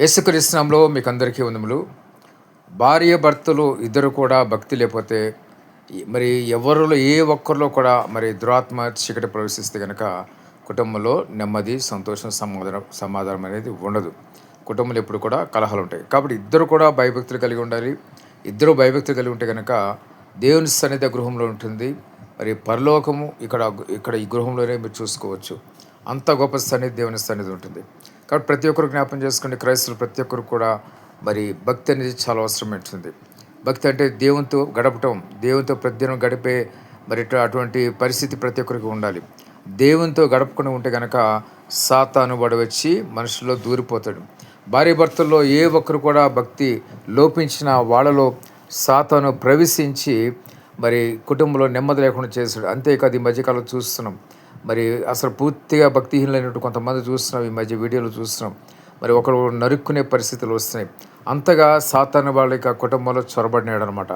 యేసుక్రీస్తునామంలో మీకు అందరికీ వందములు. భార్య భర్తలు ఇద్దరు కూడా భక్తి లేకపోతే మరి ఎవరిలో ఏ ఒక్కరిలో కూడా మరి దురాత్మ చీకటి ప్రవేశిస్తే కనుక కుటుంబంలో నెమ్మది సంతోషం సమాధానం సమాధానం అనేది ఉండదు. కుటుంబంలో ఎప్పుడు కూడా కలహాలు ఉంటాయి. కాబట్టి ఇద్దరు కూడా భయభక్తులు కలిగి ఉండాలి. ఇద్దరు భయభక్తులు కలిగి ఉంటే కనుక దేవుని సన్నిధి గృహంలో ఉంటుంది. మరి పరలోకము ఇక్కడ ఇక్కడ ఈ గృహంలోనే మీరు చూసుకోవచ్చు. అంత గొప్ప సన్నిధి దేవుని సన్నిధి ఉంటుంది. కాబట్టి ప్రతి ఒక్కరు జ్ఞాపం చేసుకోండి క్రైస్తవులు ప్రతి ఒక్కరు కూడా మరి భక్తి అనేది చాలా అవసరమైంటుంది భక్తి అంటే దేవునితో గడపటం దేవునితో ప్రతిదినం గడిపే మరి అటువంటి పరిస్థితి ప్రతి ఒక్కరికి ఉండాలి. దేవునితో గడపకుండా ఉంటే కనుక సాతాను వచ్చి మనుషుల్లో దూరిపోతాడు. భార్య భర్తల్లో ఏ ఒక్కరు కూడా భక్తి లోపించిన వాళ్ళలో సాతాను ప్రవేశించి మరి కుటుంబంలో నెమ్మది లేకుండా చేశాడు అంతేకాదు ఈ మధ్యకాలం చూస్తున్నాం మరి అసలు పూర్తిగా భక్తిహీనులైనట్టు కొంతమంది చూస్తున్నాం ఈ మధ్య వీడియోలు చూస్తున్నాం. మరి ఒకరు నరుక్కునే పరిస్థితులు వస్తున్నాయి. అంతగా సాతాను వాళ్ళ యొక్క కుటుంబంలో చొరబడినాడు అనమాట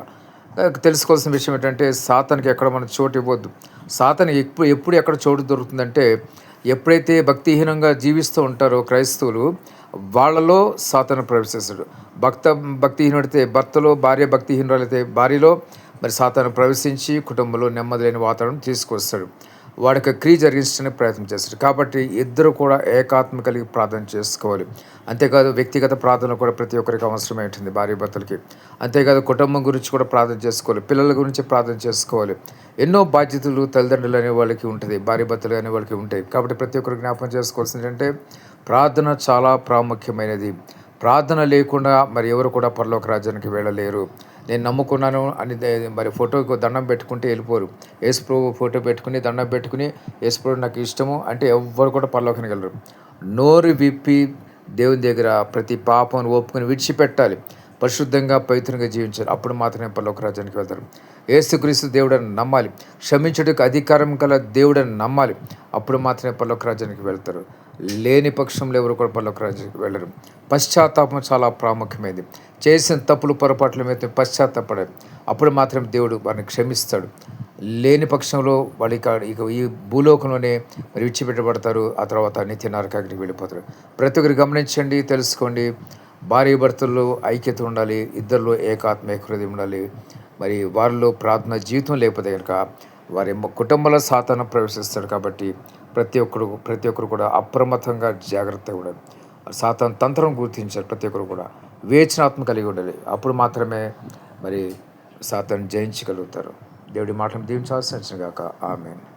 తెలుసుకోవాల్సిన విషయం ఏంటంటే సాతానికి ఎక్కడ మనం చోటు ఇవ్వద్దు. సాతాను ఎప్పుడు ఎప్పుడు ఎక్కడ చోటు దొరుకుతుందంటే ఎప్పుడైతే భక్తిహీనంగా జీవిస్తూ ఉంటారో క్రైస్తవులు వాళ్ళలో సాతాను ప్రవేశిస్తాడు. భక్త భక్తిహీనుడితే భర్తలో భార్య భక్తిహీనురాలైతే భార్యలో మరి సాతాను ప్రవేశించి కుటుంబంలో నెమ్మది లేని వాతావరణం తీసుకొస్తాడు. వాడికి క్రియ జరిగించడానికి ప్రయత్నం చేస్తారు కాబట్టి ఇద్దరు కూడా ఏకాత్మ కలిగి ప్రార్థన చేసుకోవాలి. అంతేకాదు వ్యక్తిగత ప్రార్థన కూడా ప్రతి ఒక్కరికి అవసరమై ఉంటుంది భార్య భర్తలకి? అంతేకాదు కుటుంబం గురించి కూడా ప్రార్థన చేసుకోవాలి. పిల్లల గురించి ప్రార్థన చేసుకోవాలి. ఎన్నో బాధ్యతలు తల్లిదండ్రులు అనే వాళ్ళకి ఉంటుంది భార్య భర్తలు అనే వాళ్ళకి ఉంటాయి. కాబట్టి ప్రతి ఒక్కరు జ్ఞాపకం చేసుకోవాల్సింది ఏంటంటే ప్రార్థన చాలా ప్రాముఖ్యమైనది. ప్రార్థన లేకుండా మరి ఎవరు కూడా పరలోక రాజ్యానికి వెళ్ళలేరు. నేను నమ్ముకున్నాను అని మరి ఫోటోకి దండం పెట్టుకుంటే వెళ్ళిపోరు. యేసుప్రభు ఫోటో పెట్టుకుని దండం పెట్టుకుని యేసుప్రభు నాకు ఇష్టము అంటే ఎవ్వరు కూడా పరలోకానికి వెళ్ళరు. నోరు విప్పి దేవుని దగ్గర ప్రతి పాపం ఒప్పుకొని విడిచిపెట్టాలి. పరిశుద్ధంగా పవిత్రంగా జీవించాలి అప్పుడు మాత్రమే పరలోక రాజ్యానికి వెళ్తారు. ఏసుక్రీస్తు దేవుడని నమ్మాలి. క్షమించుటకు అధికారం గల దేవుడని నమ్మాలి. అప్పుడు మాత్రమే పరలోక రాజ్యానికి వెళ్తారు. లేని పక్షంలో ఎవరు కూడా పరలోక రాజ్యానికి వెళ్ళరు. పశ్చాత్తాపం చాలా ప్రాముఖ్యమైనది. చేసిన తప్పులు పొరపాట్ల మీద పశ్చాత్తాపడాలి అప్పుడు మాత్రం దేవుడు వారిని క్షమిస్తాడు. లేని పక్షంలో వాళ్ళు ఇక ఇక ఈ భూలోకంలోనే మరి విడిచిపెట్టబడతారు. ఆ తర్వాత నిత్య నరకానికి వెళ్ళిపోతారు. ప్రతి ఒక్కరు గమనించండి తెలుసుకోండి. భార్య భర్తల్లో ఐక్యత ఉండాలి ఇద్దరిలో ఏకాత్మక హృదయం ఉండాలి. మరి వారిలో ప్రార్థన జీవితం లేకపోతే కనుక వారి కుటుంబంలో సాతానం ప్రవేశిస్తాడు కాబట్టి ప్రతి ఒక్కరు ప్రతి ఒక్కరు కూడా అప్రమత్తంగా జాగ్రత్తగా ఉండాలి. సాతాన్ తంత్రం గుర్తించారు ప్రతి ఒక్కరు కూడా. వివేచనాత్మ కలిగి ఉండాలి. అప్పుడు మాత్రమే మరి సాతాన్ని జయించగలుగుతారు. దేవుడి మాటను దీవించాల్సిన గాక. ఆమెను.